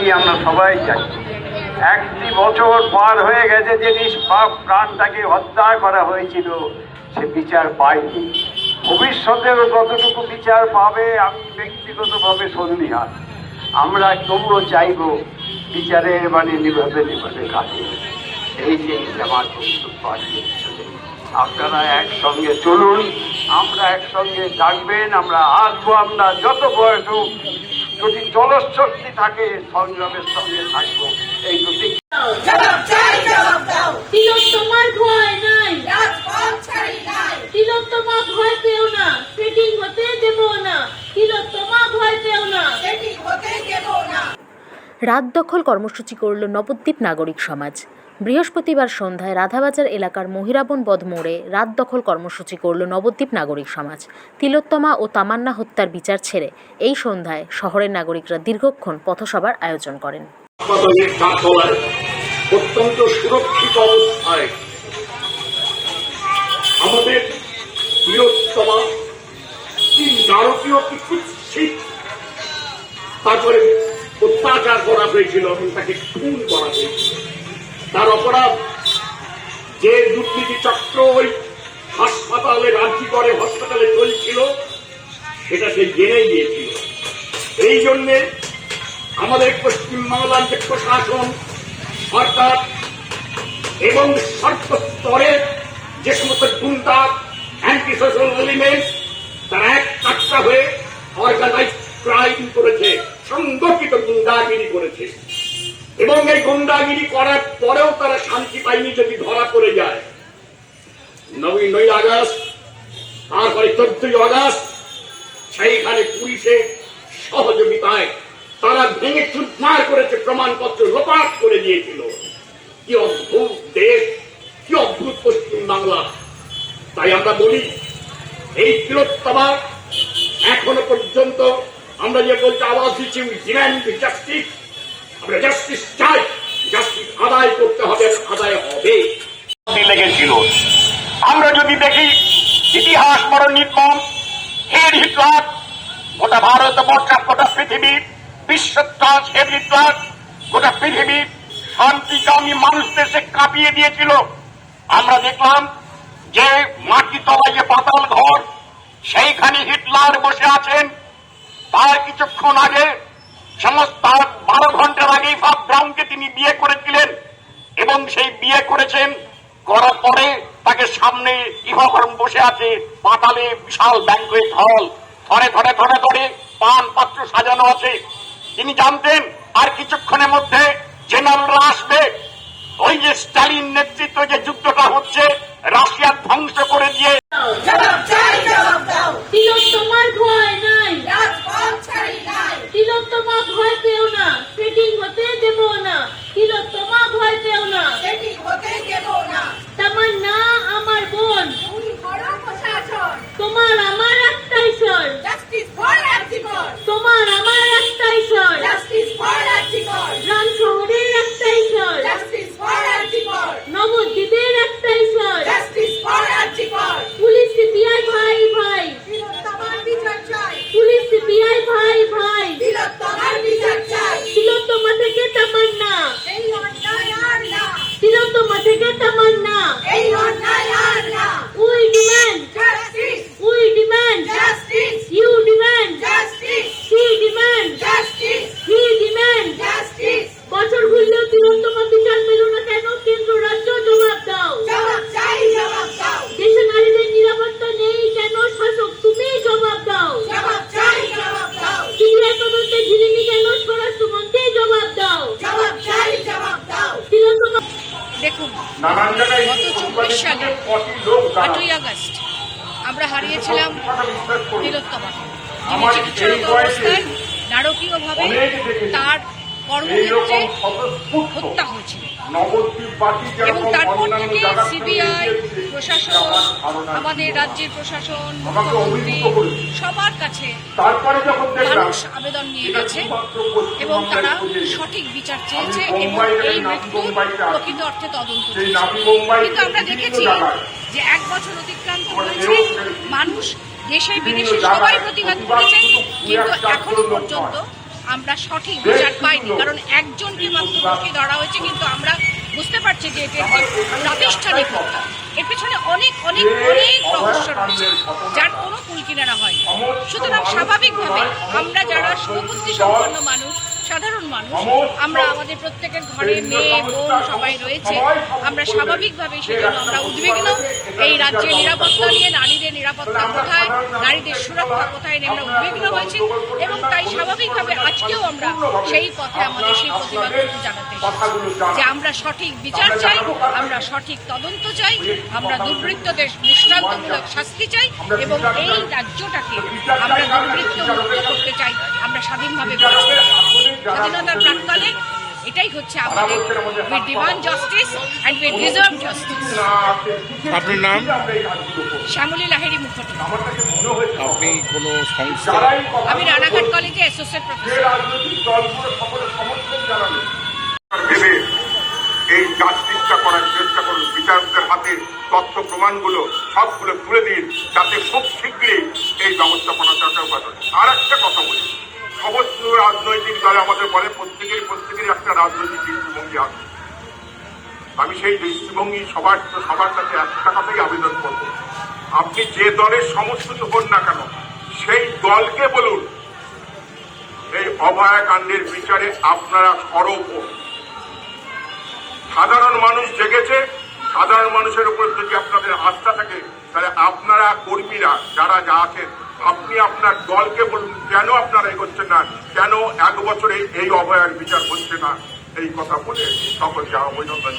মুক্তি আমরা সবাই চাই? একটি বছর পার হয়ে গেছে যে নিষ্পাপ প্রাণটাকে হত্যা করা হয়েছিল, সে বিচার পায়নি ভবিষ্যতেও কতটুকু বিচার পাবে, আমি ব্যক্তিগতভাবে সন্দিহান। আমরা তবুও চাইব, বিচারের মানে নিভাবে নিভাবে কাটে এই যে আমার আপনারা একসঙ্গে চলুন, আমরা একসঙ্গে থাকবেন, আমরা আসব আমরা যত বয়স হোক যদি জলশক্তি থাকে সংগ্রামের সঙ্গে থাকব। এই তিলক তোমার ভয় নাই রাজপথ ছাড়ি নাই তিলক তোমা ভয় পেও না সেটিং হতে দেব না তিলক তোমা ভয় পেও না সেটি হতে দেব না রাত দখল কর্মসূচি করল নবদ্বীপ নাগরিক সমাজ। বৃহস্পতিবার সন্ধ্যায় রাধাবাজার এলাকার মহিরাবন বধ মোড়ে রাত দখল কর্মসূচি করল নবদ্বীপ নাগরিক সমাজ। তিলোত্তমা ও তামান্না হত্যার বিচার ছেড়ে এই সন্ধ্যায় শহরের নাগরিকরা দীর্ঘক্ষণ পথসভার আয়োজন করেন। অত্যন্ত সুরক্ষিত অবস্থায় আমাদের নারকীয় কি কুৎসিত, তারপরে অত্যাচার করা হয়েছিল, তাকে খুন করা হয়েছিল। তার অপরাধ, যে দুর্নীতি চক্র ওই হাসপাতালে রাজি করে হসপিটালে চলছিল, সেটা সে জেনে গিয়েছিল। এই জন্যে আমাদের পশ্চিমবাংলার যে প্রশাসন, সরকার এবং সর্বস্তরে যে সমস্ত গুন্ডা অ্যান্টি সোশ্যাল এলিমেন্ট তারা এক কাটটা হয়ে অর্গানাইজ ক্রাইম করেছে। সংগঠিত গুন্ডাগিরি করেছে। এবং এই গুন্ডাগিরি করার পরেও তারা শান্তি পায়নি যদি ধরা পড়ে যায়। নবী নয় আগস্ট, তারপরে চোদ্দই আগস্ট, সেইখানে পুলিশে সহযোগিতায় তারা ভেঙে চুরমার করেছে, প্রমাণপত্র লোপাট করে দিয়েছিল। কি অদ্ভুত দেশ, কি অদ্ভুত পশ্চিম বাংলা তাই আমরা বলি, এই তিলোত্তমা এখনও পর্যন্ত আমরা যে বলতে আওয়াজ দিচ্ছি ডিম্যান্ড জাস্টিস আমরা জাস্টিস চাই জাস্টিস আদায় করতে হবে, আদায় হবে। লেগেছিল, আমরা যদি দেখি ইতিহাস বড় নির্মম হেড হিটলার, গোটা ভারত বর্ষা গোটা পৃথিবী বিশ্বত্রাস হেড হিটলার গোটা পৃথিবীর শান্তিকামী মানুষদের সে কাঁপিয়ে দিয়েছিল। আমরা দেখলাম যে মাটি তলায় পাতাল ঘর, সেইখানে হিটলার বসে আছেন। তার কিছুক্ষণ আগে সমস্ত বারো ঘণ্টার আগেই ফাব ব্রাউনকে তিনি বিয়ে করেছিলেন এবং সেই বিয়ে করেছেন করার পরে তাকে সামনে ইহকরম বসে আছে পাতালে বিশাল ব্যাংকুয়েট হল ধরে ধরে ধরে ধরে পান পাত্র সাজানো আছে। তিনি জানতেন আর কিছুক্ষণের মধ্যে জেনারেলরা আসবে। ওই যে স্টালিন নেতৃত্ব যে যুদ্ধটা হচ্ছে রাশিয়া ধ্বংস করে দিয়ে জবাব চাই জবাব দাও তিলক তোমার ভয় নাই রাজপথ ছাড়ি নাই তিলক তোমা ভয় পেও না সেটিং হতে দেব না তিলক তোমা ভয় পেও না সেটি হতে দেব না তামান্না আমার বোন তুমি করো প্রশাসন তোমার আমার একটাই স্বর জাস্টিস ফর আর্জিকর তোমার আমার একটাই স্বর জাস্টিস ফর আর্জিকর গ্রাম শহরের একটাই স্বর জাস্টিস ফর আর্জিকর নবদ্বীপের একটাই স্বর justice for RG Kar police CPI ভাই ভাই তিলোত্তমার বিচার চাই পুলিশ সিপিআই ভাই ভাই তিলোত্তমার বিচার চাই তিলোত্তমা থেকে তামান্না এই অন্যায় আর না তিলোত্তমা থেকে তামান্না এই অন্যায় আর না we demand justice we demand justice you demand justice she demand justice he demand justice বছর ঘুরলেও তিলোত্তমা বিচার পেল না কেন কেন্দ্র রাজ্য জবাব দাও জবাব চাই জবাব দাও দেশে নারীদের নিরাপত্তা নেই কেন শাসক তুমি জবাব দাও জবাব চাই জবাব দাও সিবিআই তদন্তে ঘিরেনি কেন স্বরাষ্ট্রমন্ত্রী জবাব দাও জবাব চাই জবাব দাও তিলোত্তমা দেখুন নানান জায়গায় গত লোক দাঁড়ায়। আটই আগস্ট। আমরা হারিয়েছিলাম তিলোত্তমা। যিনি চিকিৎসারত অবস্থায় নারকীয়ভাবে তার কর্মক্ষেত্রে হত্যা হয়েছিল। এবং তারপর থেকে সিবিআই প্রশাসন আমাদের রাজ্যের প্রশাসন মুখ্যমন্ত্রী সবার কাছে মানুষ আবেদন নিয়ে গেছে এবং তারা সঠিক বিচার চেয়েছে এবং এই আসি। প্রকৃত অর্থে তদন্ত কিন্তু আমরা দেখেছি যে এক বছর অতিক্রান্ত হয়েছে। মানুষ দেশে বিদেশে সবাই প্রতিবাদ দু কিন্তু এখনও পর্যন্ত। আমরা সঠিক বিচার পাইনি। কারণ একজনকে মাত্র মুখে ধরা হয়েছে, কিন্তু আমরা বুঝতে পারছি যে এটি একটি প্রাতিষ্ঠানিক এর পেছনে অনেক অনেক অনেক রহস্য রয়েছে, যার কোনো কুলকিনারা হয় সুতরাং স্বাভাবিকভাবে আমরা যারা সুবুদ্ধি সম্পন্ন মানুষ সাধারণ মানুষ। আমরা আমাদের প্রত্যেকের ঘরে মেয়ে বোন সবাই রয়েছে। আমরা স্বাভাবিকভাবে সেজন্য আমরা উদ্বিগ্ন। এই রাজ্যের নিরাপত্তা নিয়ে নারীদের নিরাপত্তা কোথায় নারীদের সুরক্ষা কোথায় নিয়ে আমরা উদ্বিগ্ন হয়েছি। এবং তাই স্বাভাবিকভাবে আজকেও আমরা সেই পথে আমাদের সেই প্রতিবাদ জানাতে যে আমরা সঠিক বিচার চাই আমরা সঠিক তদন্ত চাই আমরা দুর্বৃত্তদের দৃষ্টান্তমূলক শাস্তি চাই এবং এই রাজ্যটাকে আমরা দুর্বৃত্ত মুক্ত করতে চাই। আমরা স্বাধীনভাবে। স্বাধীনতার প্রাক্কালে এটাই হচ্ছে আমাদের we demand justice and we deserve justice আপনার নাম? শ্যামলী লাহেরি মুখোটি আপনি কোনো সংস্থা? আমি রানাঘাট কলেজে অ্যাসোসিয়েট প্রফেসর এই জাস্টিসটা করার চেষ্টা করুন। বিচারকদের হাতে তথ্য প্রমাণগুলো সবগুলো তুলে দিন যাতে খুব শীঘ্রই এই ব্যবস্থাপনা চর্চা করা আর একটা কথা বলি সমস্ত রাজনৈতিক দলে আমাদের বলে, প্রত্যেকের প্রত্যেকের একটা রাজনৈতিক দৃষ্টিভঙ্গি আছে। আমি সেই দৃষ্টিভঙ্গি সবার সবার কাছে একটা কথাই আবেদন করব। আপনি যে দলের সমস্ত হন না কেন, সেই দলকে বলুন। এই অভয়াকাণ্ডের বিচারে আপনারা সরব। সাধারণ মানুষ জেগেছে, সাধারণ মানুষের উপর যদি আপনাদের আস্থা থাকে, তাহলে আপনারা কর্মীরা, যারা যা আছেন আপনি আপনার দলকে বলুন কেন আপনারা এগোচ্ছেন না? কেন এক বছরে এই অভয়ার বিচার হচ্ছে না? এই কথা বলে সকলকে অভিনন্দন।